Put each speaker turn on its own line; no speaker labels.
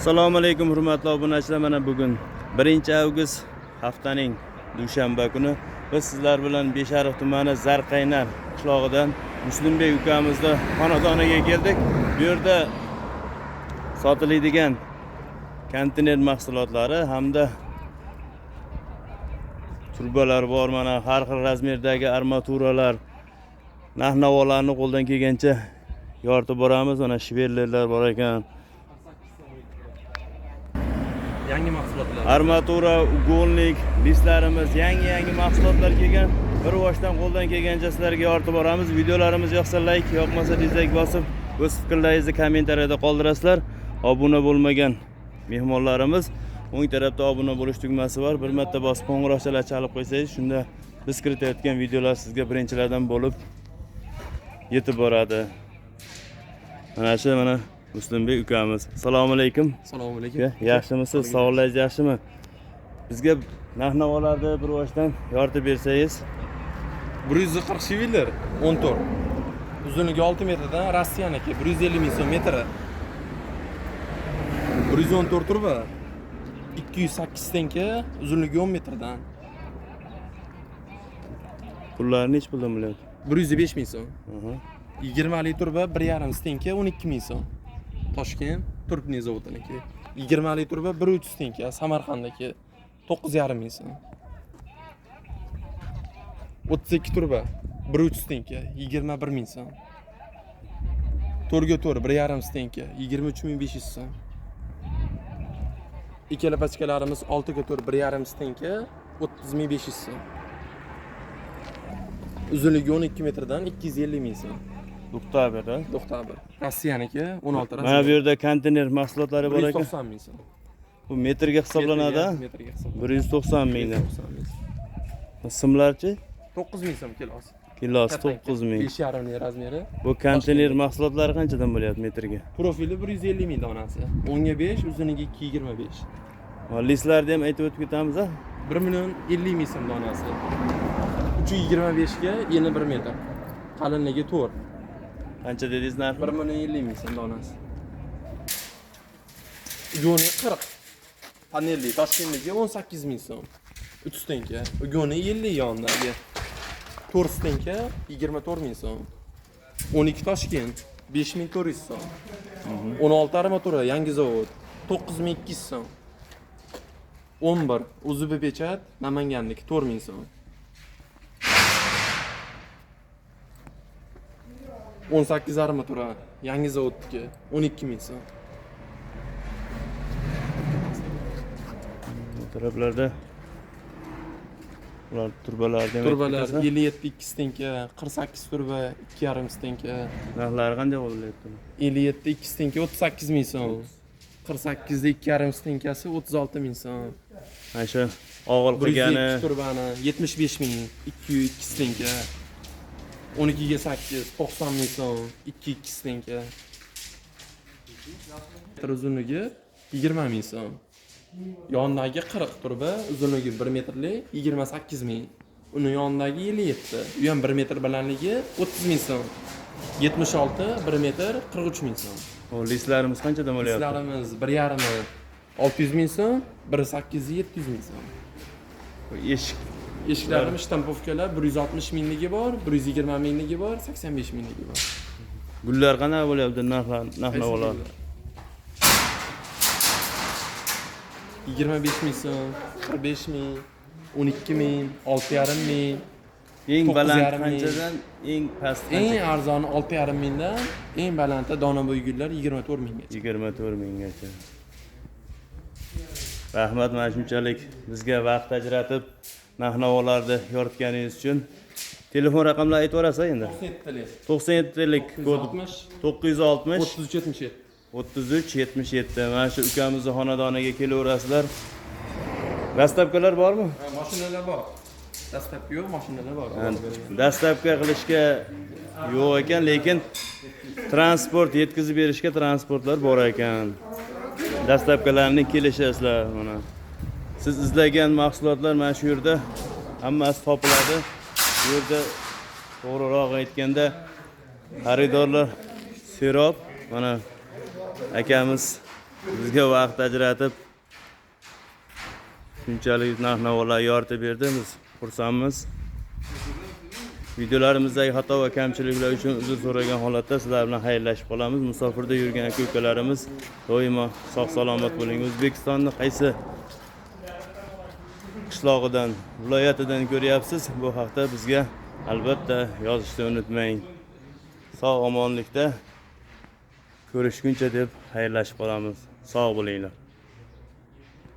assalomu alaykum hurmatli obunachilar. Mana bugun 1 avgust haftaning dushanba kuni. Biz sizlar bilan beshariq tumani zarqaynar qishlog'idan muslimbek ukamizni xonadoniga keldik. Bu yerda sotiladigan konteyner mahsulotlari hamda turbalar bor. Mana har xil razmerdagi armaturalar narx navolarni qo'ldan kelgancha yoritib boramiz. Mana shverlerlar bor ekan.
Yangi mahsulotlar.
Armatura ugonlik bislarimiz yangi yangi mahsulotlar kelgan. Bir boshdan qo'ldan kelgancha sizlarga yoritib boramiz. Videolarimiz yoqsa layk yoqmasa dizlayk bosib o'z fikrlaringizni kommentariyada qoldirasizlar. Obuna bo'lmagan mehmonlarimiz o'ng tarafda obuna bo'lish tugmasi bor. Bir marta bosib qo'ng'iroqchalar chalib qo'ysangiz shunda biz kiritayotgan videolar sizga birinchilardan bo'lib yetib boradi. Mana shu mana muslimbek ukamiz assalomu alaykum
assalomu alaykum
Ya, yaxshimisiz sog'lig'ingiz yaxshimi bizga narx navolarni bir boshdan yoritib bersangiz
bir yuz qirq shivillar o'n to'rt uzunligi olti metrdan rossiyaniki bir yuz ellik ming so'm metri bir yuz o'n to'rt turba ikki yuz sakkiz tenka uzunligi o'n metrdan
pullarni hech puldan bo'lyapti
bir yuz besh ming so'm yigirmalik turba bir yarim stenka o'n ikki ming so'm toshkent turpniy zavodiniki yigirmalik turba bir uch stenka samarqandniki to'qqiz yarim ming so'm. o'ttiz ikki turba bir uch stenka yigirma bir ming so'm. To'rtga to'rt bir yarim stenka yigirma uch ming besh yuz so'm. İkkala pachkalarimiz oltiga to'rt bir yarim stenka o'ttiz ming besh yuz so'm. Uzunligi o'n ikki metrdan ikki yuz ellik ming
oktabrda
Doktabr. Rossiyaniki 16
mana bu yerda konteyner mahsulotlari bor ekan
190 ming so'm.
bu metrga hisoblanadi
Metrga- hisoblanadi.
bir yuz to'qson mingdan
190 ming
simlarchi
9 ming so'm kilosi.
kilosi to'qqiz ming
5,5 ming razmeri.
bu konteyner mahsulotlari qanchadan bo'lyapti metrga
Profili 150 ming donasi. 10 ga 5, uzunligi 225.
Va listlarni ham aytib o'tib ketamiz a
1 million 50 ming so'm donasi. 325 ga eni 1 metr. Qalinligi 4.
narxi
1 million 50 ming so'm donasi. Ugoni 40. Panelli Toshkentdagi 18 ming so'm. 3 stenka. Ugoni 50 yonidagi. 4 stenka 24 ming so'm. 12 Toshkent 5400 so'm. 16 armatura yangi zavod 9200 so'm. 11 UZB pechat Namanganniki 4000 so'm. 18 armatura yangi zavodniki 12000 so'm.
bu taraflarda ular turbalarni ham aytib
Turbalar
ketasan.
57 2 stenka, 48 turba 2,5 stenka,
narxlari qanday bo'lyapti
57 2 stenka 38 ming so'm. 48 da 2,5 stenkasi 36 ming so'm.
mana shu og'il qilgani
102 turbani 75 ming, 202 stenka. 12 ga 8 90 ming so'm, 22 stenka. metr uzunligi 20 ming so'm. Yonidagi 40 turba uzunligi 1 metrlik 28 ming. Uni yonidagi 57. U ham 1 metr balandligi 30 ming so'm. 76 1 metr 43 ming so'm.
o listlarimiz qanchadan bo'lyapti
Bizlarimiz 1,5 600 ming so'm, 1,8 700 ming so'm.
Eshik
Eshiklarimiz shtampovkalar 160 mingligi bor, 120 mingligi bor, 85 mingligi bor.
gullar qanaqa bo'lyapti narxlar narx navolar
25 ming so'm, 45 ming, 12 ming, 6,5 ming.
eng baland qanchadan eng past
Eng
qancha
arzoni 6,5 mingdan, eng balandi donabo'y gullar 24 minggacha.
yigirma to'rt minggacha rahmat mana shunchalik bizga vaqt ajratib narx navolarni yoritganingiz uchun telefon raqamlarini aytib yuborasiz endi.
97
to'qson yettilik kod
60
to'qqiz yuz oltmish.
33 77.
o'ttiz uch yetmish yetti mana shu ukamizni xonadoniga kelaverasizlar. Dastlabkilar bormi?
Ha, Mashinalar bor. Dastlabki yo'q, mashinalar bor.
dastlabki qilishga yo'q ekan lekin transport yetkazib berishga transportlar bor ekan. Dastlabkilarni kelishasizlar mana siz izlagan mahsulotlar mana shu yerda hammasi topiladi bu yerda to'g'riroq aytganda xaridorlar serob mana akamiz bizga vaqt ajratib shunchalik narx navolar yoritib berdingiz xursandmiz videolarimizdagi xato va kamchiliklar uchun uzr so'ragan holatda sizlar bilan xayrlashib qolamiz musofirda yurgan aka ukalarimiz doimo sog' salomat bo'ling o'zbekistonni qaysi qishlog'idan viloyatidan ko'ryapsiz. Bu haqda bizga albatta yozishni unutmang. Sog' omonlikda ko'rishguncha deb xayrlashib qolamiz. Sog' bo'linglar.